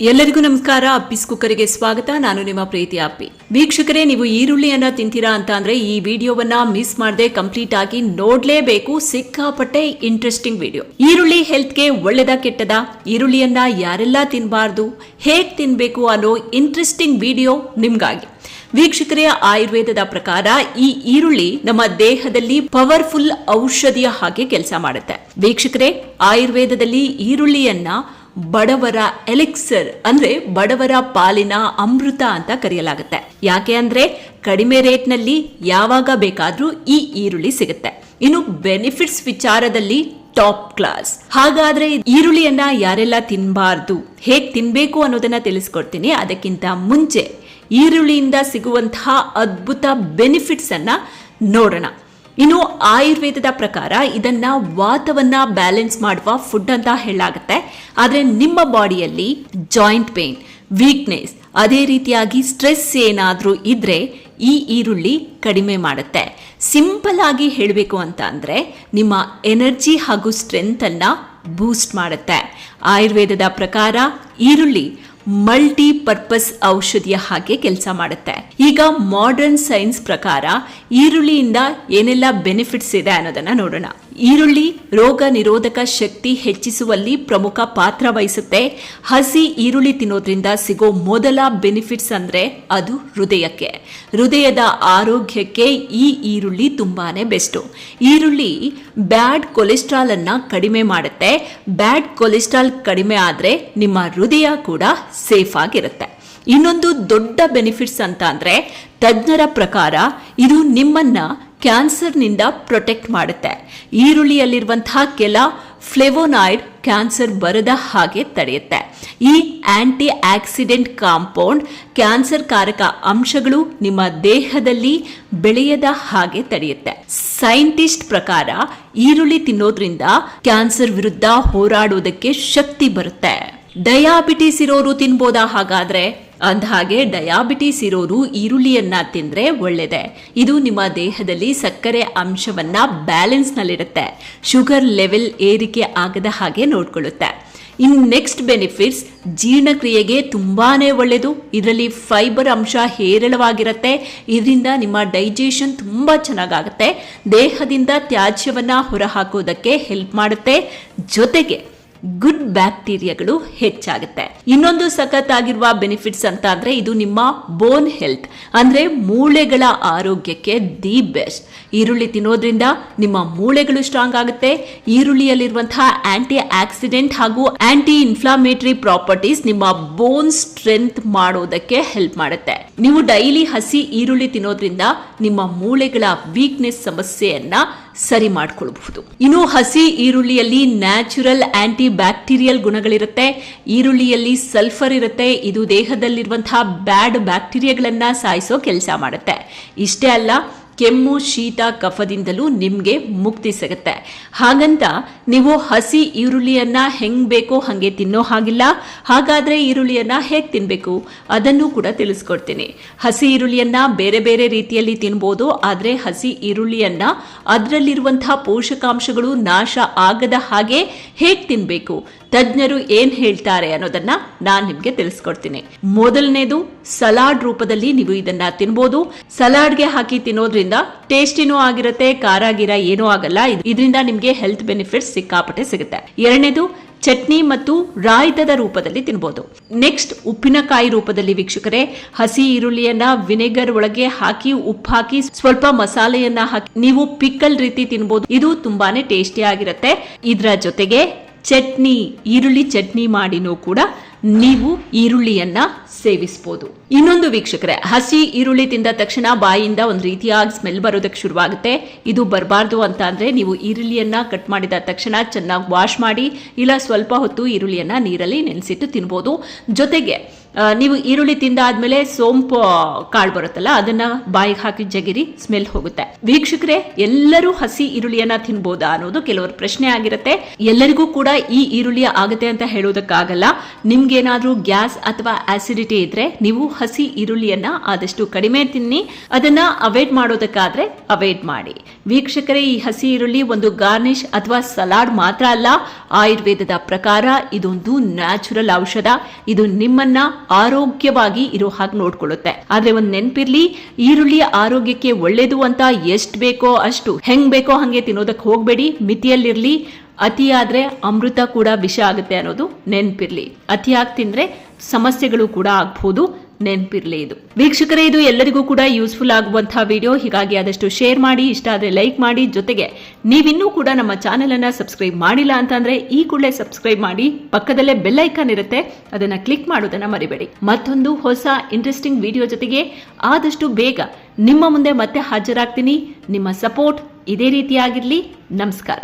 ಎಲ್ಲರಿಗೂ ನಮಸ್ಕಾರ. ಅಪ್ಪಿಸ್ ಕುಕ್ಕರಿಗೆ ಸ್ವಾಗತ. ನಾನು ನಿಮ್ಮ ಪ್ರೀತಿ ಅಪ್ಪಿ. ವೀಕ್ಷಕರೇ, ನೀವು ಈರುಳ್ಳಿಯನ್ನ ತಿಂತೀರಾ ಅಂತ ಅಂದ್ರೆ ಈ ವಿಡಿಯೋವನ್ನ ಮಿಸ್ ಮಾಡದೆ ಕಂಪ್ಲೀಟ್ ಆಗಿ ನೋಡ್ಲೇಬೇಕು. ಸಿಕ್ಕಾಪಟ್ಟೆ ಇಂಟ್ರೆಸ್ಟಿಂಗ್ ವಿಡಿಯೋ. ಈರುಳ್ಳಿ ಹೆಲ್ತ್ಗೆ ಒಳ್ಳೆದ ಕೆಟ್ಟದ? ಈರುಳ್ಳಿಯನ್ನ ಯಾರೆಲ್ಲ ತಿನ್ನಬಾರ್ದು ಹೇಗ್ ತಿನ್ಬೇಕು ಅನ್ನೋ ಇಂಟ್ರೆಸ್ಟಿಂಗ್ ವಿಡಿಯೋ ನಿಮ್ಗಾಗಿ. ವೀಕ್ಷಕರೇ, ಆಯುರ್ವೇದದ ಪ್ರಕಾರ ಈ ಈರುಳ್ಳಿ ನಮ್ಮ ದೇಹದಲ್ಲಿ ಪವರ್ಫುಲ್ ಔಷಧಿಯ ಹಾಗೆ ಕೆಲಸ ಮಾಡುತ್ತೆ. ವೀಕ್ಷಕರೇ, ಆಯುರ್ವೇದದಲ್ಲಿ ಈರುಳ್ಳಿಯನ್ನ ಬಡವರ ಎಲೆಕ್ಸರ್ ಅಂದ್ರೆ ಬಡವರ ಪಾಲಿನ ಅಮೃತ ಅಂತ ಕರೆಯಲಾಗುತ್ತೆ. ಯಾಕೆ ಅಂದ್ರೆ ಕಡಿಮೆ ರೇಟ್ನಲ್ಲಿ ಯಾವಾಗ ಬೇಕಾದ್ರೂ ಈ ಈರುಳ್ಳಿ ಸಿಗುತ್ತೆ. ಇನ್ನು ಬೆನಿಫಿಟ್ಸ್ ವಿಚಾರದಲ್ಲಿ ಟಾಪ್ ಕ್ಲಾಸ್. ಹಾಗಾದ್ರೆ ಈರುಳ್ಳಿಯನ್ನ ಯಾರೆಲ್ಲ ತಿನ್ನಬಾರ್ದು ಹೇಗ್ ತಿನ್ಬೇಕು ಅನ್ನೋದನ್ನ ತಿಳಿಸ್ಕೊಡ್ತೀನಿ. ಅದಕ್ಕಿಂತ ಮುಂಚೆ ಈರುಳ್ಳಿಯಿಂದ ಸಿಗುವಂತಹ ಅದ್ಭುತ ಬೆನಿಫಿಟ್ಸ್ ಅನ್ನ ನೋಡೋಣ. ಇನ್ನು ಆಯುರ್ವೇದದ ಪ್ರಕಾರ ಇದನ್ನ ವಾತವನ್ನ ಬ್ಯಾಲೆನ್ಸ್ ಮಾಡುವ ಫುಡ್ ಅಂತ ಹೇಳಲಾಗುತ್ತೆ ಆದರೆ ನಿಮ್ಮ ಬಾಡಿಯಲ್ಲಿ ಜಾಯಿಂಟ್ ಪೇನ್ ವೀಕ್ನೆಸ್ ಅದೇ ರೀತಿಯಾಗಿ ಸ್ಟ್ರೆಸ್ ಏನಾದರೂ ಇದ್ರೆ ಈ ಈರುಳ್ಳಿ ಕಡಿಮೆ ಮಾಡುತ್ತೆ. ಸಿಂಪಲ್ ಆಗಿ ಹೇಳಬೇಕು ಅಂತ ಅಂದರೆ ನಿಮ್ಮ ಎನರ್ಜಿ ಹಾಗೂ ಸ್ಟ್ರೆಂತನ್ನು ಬೂಸ್ಟ್ ಮಾಡುತ್ತೆ. ಆಯುರ್ವೇದದ ಪ್ರಕಾರ ಈರುಳ್ಳಿ ಮಲ್ಟಿ ಪರ್ಪಸ್ ಔಷಧಿಯ ಹಾಗೆ ಕೆಲಸ ಮಾಡುತ್ತೆ. ಈಗ ಮಾಡರ್ನ್ ಸೈನ್ಸ್ ಪ್ರಕಾರ ಈರುಳ್ಳಿಯಿಂದ ಏನೆಲ್ಲ ಬೆನಿಫಿಟ್ಸ್ ಇದೆ ಅನ್ನೋದನ್ನ ನೋಡೋಣ. ಈರುಳ್ಳಿ, ರೋಗ ನಿರೋಧಕ ಶಕ್ತಿ ಹೆಚ್ಚಿಸುವಲ್ಲಿ ಪ್ರಮುಖ ಪಾತ್ರ ವಹಿಸುತ್ತೆ. ಹಸಿ ಈರುಳ್ಳಿ ತಿನ್ನೋದ್ರಿಂದ ಸಿಗೋ ಮೊದಲ ಬೆನಿಫಿಟ್ಸ್ ಅಂದ್ರೆ ಅದು ಹೃದಯಕ್ಕೆ. ಹೃದಯದ ಆರೋಗ್ಯಕ್ಕೆ ಈ ಈರುಳ್ಳಿ ತುಂಬಾನೇ ಬೆಸ್ಟು. ಈರುಳ್ಳಿ ಬ್ಯಾಡ್ ಕೊಲೆಸ್ಟ್ರಾಲ್ ಅನ್ನ ಕಡಿಮೆ ಮಾಡುತ್ತೆ. ಬ್ಯಾಡ್ ಕೊಲೆಸ್ಟ್ರಾಲ್ ಕಡಿಮೆ ಆದ್ರೆ ನಿಮ್ಮ ಹೃದಯ ಕೂಡ ಸೇಫ್ ಆಗಿರುತ್ತೆ. ಇನ್ನೊಂದು ದೊಡ್ಡ ಬೆನಿಫಿಟ್ಸ್ ಅಂತ ಅಂದ್ರೆ ತಜ್ಞರ ಪ್ರಕಾರ ಇದು ನಿಮ್ಮನ್ನ ಕ್ಯಾನ್ಸರ್ನಿಂದ ಪ್ರೊಟೆಕ್ಟ್ ಮಾಡುತ್ತೆ. ಈರುಳ್ಳಿಯಲ್ಲಿರುವಂತಹ ಕೆಲ ಫ್ಲೆವೋನಾಯ್ಡ್ ಕ್ಯಾನ್ಸರ್ ಬರದ ಹಾಗೆ ತಡೆಯುತ್ತೆ. ಈ ಆಂಟಿ ಆಕ್ಸಿಡೆಂಟ್ ಕಾಂಪೌಂಡ್ ಕ್ಯಾನ್ಸರ್ ಕಾರಕ ಅಂಶಗಳು ನಿಮ್ಮ ದೇಹದಲ್ಲಿ ಬೆಳೆಯದ ಹಾಗೆ ತಡೆಯುತ್ತೆ. ಸೈಂಟಿಸ್ಟ್ ಪ್ರಕಾರ ಈರುಳ್ಳಿ ತಿನ್ನೋದ್ರಿಂದ ಕ್ಯಾನ್ಸರ್ ವಿರುದ್ಧ ಹೋರಾಡುವುದಕ್ಕೆ ಶಕ್ತಿ ಬರುತ್ತೆ. ಡಯಾಬಿಟಿಸ್ ಇರೋರು ತಿನ್ಬೋದಾ ಹಾಗಾದ್ರೆ? ಅಂದಹಾಗೆ ಡಯಾಬಿಟಿಸ್ ಇರೋರು ಈರುಳ್ಳಿಯನ್ನ ತಿಂದ್ರೆ ಒಳ್ಳೆಯದೆ ಇದು ನಿಮ್ಮ ದೇಹದಲ್ಲಿ ಸಕ್ಕರೆ ಅಂಶವನ್ನ ಬ್ಯಾಲೆನ್ಸ್ ನಲ್ಲಿಡುತ್ತೆ ಶುಗರ್ ಲೆವೆಲ್ ಏರಿಕೆ ಆಗದ ಹಾಗೆ ನೋಡ್ಕೊಳ್ಳುತ್ತೆ. ಇನ್ ನೆಕ್ಸ್ಟ್ ಬೆನಿಫಿಟ್ಸ್ ಜೀರ್ಣಕ್ರಿಯೆಗೆ ತುಂಬಾನೇ ಒಳ್ಳೆಯದು ಇದರಲ್ಲಿ ಫೈಬರ್ ಅಂಶ ಹೇರಳವಾಗಿರುತ್ತೆ. ಇದರಿಂದ ನಿಮ್ಮ ಡೈಜೆಷನ್ ತುಂಬ ಚೆನ್ನಾಗಾಗುತ್ತೆ. ದೇಹದಿಂದ ತ್ಯಾಜ್ಯವನ್ನು ಹೊರಹಾಕೋದಕ್ಕೆ ಹೆಲ್ಪ್ ಮಾಡುತ್ತೆ. ಜೊತೆಗೆ ಗುಡ್ ಬ್ಯಾಕ್ಟೀರಿಯಾಗಳು ಹೆಚ್ಚಾಗುತ್ತೆ. ಇನ್ನೊಂದು ಸಖತ್ ಆಗಿರುವ ಬೆನಿಫಿಟ್ಸ್ ಅಂತ ಅಂದ್ರೆ ಇದು ನಿಮ್ಮ ಬೋನ್ ಹೆಲ್ತ್ ಅಂದ್ರೆ ಮೂಳೆಗಳ ಆರೋಗ್ಯಕ್ಕೆ ದಿ ಬೆಸ್ಟ್ ಈರುಳ್ಳಿ ತಿನ್ನೋದ್ರಿಂದ ನಿಮ್ಮ ಮೂಳೆಗಳು ಸ್ಟ್ರಾಂಗ್ ಆಗುತ್ತೆ. ಈರುಳ್ಳಿಯಲ್ಲಿರುವಂತಹ ಆಂಟಿ ಆಕ್ಸಿಡೆಂಟ್ ಹಾಗೂ ಆಂಟಿ ಇನ್ಫ್ಲಾಮೇಟರಿ ಪ್ರಾಪರ್ಟೀಸ್ ನಿಮ್ಮ ಬೋನ್ ಸ್ಟ್ರೆಂತ್ ಮಾಡೋದಕ್ಕೆ ಹೆಲ್ಪ್ ಮಾಡುತ್ತೆ. ನೀವು ಡೈಲಿ ಹಸಿ ಈರುಳ್ಳಿ ತಿನ್ನೋದ್ರಿಂದ ನಿಮ್ಮ ಮೂಳೆಗಳ ವೀಕ್ನೆಸ್ ಸಮಸ್ಯೆಯನ್ನ ಸರಿ ಮಾಡಿಕೊಳ್ಳಬಹುದು ಇನ್ನು ಹಸಿ ಈರುಳ್ಳಿಯಲ್ಲಿ ನ್ಯಾಚುರಲ್ ಆಂಟಿ ಬ್ಯಾಕ್ಟೀರಿಯಲ್ ಗುಣಗಳಿರುತ್ತೆ. ಈರುಳ್ಳಿಯಲ್ಲಿ ಸಲ್ಫರ್ ಇರುತ್ತೆ. ಇದು ದೇಹದಲ್ಲಿರುವಂತಹ ಬ್ಯಾಡ್ ಬ್ಯಾಕ್ಟೀರಿಯಾಗಳನ್ನ ಸಾಯಿಸೋ ಕೆಲಸ ಮಾಡುತ್ತೆ. ಇಷ್ಟೇ ಅಲ್ಲ ಕೆಮ್ಮು ಶೀತ ಕಫದಿಂದಲೂ ನಿಮಗೆ ಮುಕ್ತಿ ಸಿಗುತ್ತೆ. ಹಾಗಂತ ನೀವು ಹಸಿ ಈರುಳ್ಳಿಯನ್ನ ಹೆಂಗ್ ಬೇಕೋ ಹಾಗೆ ತಿನ್ನೋ ಹಾಗಿಲ್ಲ. ಹಾಗಾದ್ರೆ ಈರುಳ್ಳಿಯನ್ನ ಹೇಗೆ ತಿನ್ಬೇಕು? ಅದನ್ನು ಕೂಡ ತಿಳಿಸ್ಕೊಡ್ತೀನಿ. ಹಸಿ ಈರುಳ್ಳಿಯನ್ನ ಬೇರೆ ಬೇರೆ ರೀತಿಯಲ್ಲಿ ತಿನ್ಬೋದು. ಆದ್ರೆ ಹಸಿ ಈರುಳ್ಳಿಯನ್ನ ಅದರಲ್ಲಿರುವಂತಹ ಪೋಷಕಾಂಶಗಳು ನಾಶ ಆಗದ ಹಾಗೆ ಹೇಗೆ ತಿನ್ಬೇಕು? ತಜ್ಞರು ಏನ್ ಹೇಳ್ತಾರೆ ಅನ್ನೋದನ್ನ ನಾನ್ ನಿಮ್ಗೆ ತಿಳಿಸ್ಕೊಡ್ತೀನಿ. ಮೊದಲನೇದು ಸಲಾಡ್ ರೂಪದಲ್ಲಿ ನೀವು ಇದನ್ನ ತಿನ್ಬೋದು. ಸಲಾಡ್ಗೆ ಹಾಕಿ ತಿನ್ನೋದ್ರಿಂದ ಟೇಸ್ಟಿನೂ ಆಗಿರತ್ತೆ, ಖಾರ ಗಿರ ಏನೂ ಆಗಲ್ಲ. ಇದರಿಂದ ನಿಮ್ಗೆ ಹೆಲ್ತ್ ಬೆನಿಫಿಟ್ಸ್ ಸಿಕ್ಕಾಪಟ್ಟೆ ಸಿಗುತ್ತೆ. ಎರಡನೇದು ಚಟ್ನಿ ಮತ್ತು ರಾಯ್ತದ ರೂಪದಲ್ಲಿ ತಿನ್ಬೋದು. ನೆಕ್ಸ್ಟ್ ಉಪ್ಪಿನಕಾಯಿ ರೂಪದಲ್ಲಿ ವೀಕ್ಷಕರೇ, ಹಸಿ ಈರುಳ್ಳಿಯನ್ನ ವಿನೆಗರ್ ಒಳಗೆ ಹಾಕಿ, ಉಪ್ಪು ಹಾಕಿ, ಸ್ವಲ್ಪ ಮಸಾಲೆಯನ್ನ ಹಾಕಿ, ನೀವು ಪಿಕ್ಕಲ್ ರೀತಿ ತಿನ್ಬೋದು. ಇದು ತುಂಬಾನೇ ಟೇಸ್ಟಿ ಆಗಿರುತ್ತೆ. ಇದರ ಜೊತೆಗೆ ಚಟ್ನಿ ಈರುಳ್ಳಿ ಚಟ್ನಿ ಮಾಡಿನೂ ಕೂಡ ನೀವು ಈರುಳ್ಳಿಯನ್ನು ಸೇವಿಸಬಹುದು ಇನ್ನೊಂದು ವೀಕ್ಷಕರೇ, ಹಸಿ ಈರುಳ್ಳಿ ತಿಂದ ತಕ್ಷಣ ಬಾಯಿಯಿಂದ ಒಂದು ರೀತಿಯಾಗಿ ಸ್ಮೆಲ್ ಬರೋದಕ್ಕೆ ಶುರುವಾಗುತ್ತೆ. ಇದು ಬರಬಾರ್ದು ಅಂತ ಅಂದ್ರೆ ನೀವು ಈರುಳ್ಳಿಯನ್ನ ಕಟ್ ಮಾಡಿದ ತಕ್ಷಣ ಚೆನ್ನಾಗಿ ವಾಶ್ ಮಾಡಿ, ಇಲ್ಲ ಸ್ವಲ್ಪ ಹೊತ್ತು ಈರುಳ್ಳಿಯನ್ನ ನೀರಲ್ಲಿ ನೆನೆಸಿಟ್ಟು ತಿನ್ಬೋದು. ಜೊತೆಗೆ ನೀವು ಈರುಳ್ಳಿ ತಿಂದಾದ್ಮೇಲೆ ಸೋಂಪು ಕಾಳು ಬರುತ್ತಲ್ಲ, ಅದನ್ನ ಬಾಯಿಗೆ ಹಾಕಿ ಜಗಿರಿ ಸ್ಮೆಲ್ ಹೋಗುತ್ತೆ. ವೀಕ್ಷಕರೇ, ಎಲ್ಲರೂ ಹಸಿ ಈರುಳ್ಳಿಯನ್ನ ತಿನ್ಬೋದಾ ಅನ್ನೋದು ಕೆಲವರ ಪ್ರಶ್ನೆ ಆಗಿರುತ್ತೆ. ಎಲ್ಲರಿಗೂ ಕೂಡ ಈ ಈರುಳ್ಳಿ ಆಗುತ್ತೆ ಅಂತ ಹೇಳೋದಕ್ಕಾಗಲ್ಲ. ನಿಮ್ಗೇನಾದ್ರೂ ಗ್ಯಾಸ್ ಅಥವಾ ಆಸಿಡಿಟಿ ಇದ್ರೆ ನೀವು ಹಸಿ ಈರುಳ್ಳಿಯನ್ನ ಆದಷ್ಟು ಕಡಿಮೆ ತಿನ್ನಿ, ಅದನ್ನ ಅವಾಯ್ಡ್ ಮಾಡೋದಕ್ಕಾದ್ರೆ ಅವಾಯ್ಡ್ ಮಾಡಿ. ವೀಕ್ಷಕರೇ, ಈ ಹಸಿ ಈರುಳ್ಳಿ ಒಂದು ಗಾರ್ನಿಶ್ ಅಥವಾ ಸಲಾಡ್ ಮಾತ್ರ ಅಲ್ಲ, ಆಯುರ್ವೇದದ ಪ್ರಕಾರ ಇದೊಂದು ನ್ಯಾಚುರಲ್ ಔಷಧ. ಇದು ನಿಮ್ಮನ್ನ ಆರೋಗ್ಯವಾಗಿ ಇರೋ ಹಾಗೆ ನೋಡ್ಕೊಳ್ಳುತ್ತೆ. ಆದ್ರೆ ಒಂದ್ ನೆನ್ಪಿರ್ಲಿ ಈರುಳ್ಳಿ ಆರೋಗ್ಯಕ್ಕೆ ಒಳ್ಳೇದು ಅಂತ ಎಷ್ಟ್ ಬೇಕೋ ಅಷ್ಟು, ಹೆಂಗ್ ಬೇಕೋ ಹಂಗೆ ತಿನ್ನೋದಕ್ಕೆ ಹೋಗ್ಬೇಡಿ. ಮಿತಿಯಲ್ಲಿರ್ಲಿ, ಅತಿಯಾದ್ರೆ ಅಮೃತ ಕೂಡ ವಿಷ ಆಗುತ್ತೆ ಅನ್ನೋದು ನೆನ್ಪಿರ್ಲಿ. ಅತಿಯಾಗಿ ತಿಂದ್ರೆ ಸಮಸ್ಯೆಗಳು ಕೂಡ ಆಗ್ಬಹುದು ನೆನ್ಪಿರ್ಲಿ ಇದು. ವೀಕ್ಷಕರೇ, ಇದು ಎಲ್ಲರಿಗೂ ಕೂಡ ಯೂಸ್ಫುಲ್ ಆಗುವಂತಹ ವಿಡಿಯೋ ಹೀಗಾಗಿ ಆದಷ್ಟು ಶೇರ್ ಮಾಡಿ, ಇಷ್ಟ ಆದರೆ ಲೈಕ್ ಮಾಡಿ. ಜೊತೆಗೆ ನೀವಿನ್ನೂ ಕೂಡ ನಮ್ಮ ಚಾನೆಲ್ ಅನ್ನ ಸಬ್ಸ್ಕ್ರೈಬ್ ಮಾಡಿಲ್ಲ ಅಂತಂದ್ರೆ ಈ ಕೂಡಲೇ ಸಬ್ಸ್ಕ್ರೈಬ್ ಮಾಡಿ. ಪಕ್ಕದಲ್ಲೇ ಬೆಲ್ ಐಕಾನ್ ಇರುತ್ತೆ. ಅದನ್ನ ಕ್ಲಿಕ್ ಮಾಡೋದನ್ನ ಮರಿಬೇಡಿ. ಮತ್ತೊಂದು ಹೊಸ ಇಂಟ್ರೆಸ್ಟಿಂಗ್ ವಿಡಿಯೋ ಜೊತೆಗೆ ಆದಷ್ಟು ಬೇಗ ನಿಮ್ಮ ಮುಂದೆ ಮತ್ತೆ ಹಾಜರಾಗ್ತೀನಿ. ನಿಮ್ಮ ಸಪೋರ್ಟ್ ಇದೇ ರೀತಿಯಾಗಿರ್ಲಿ. ನಮಸ್ಕಾರ.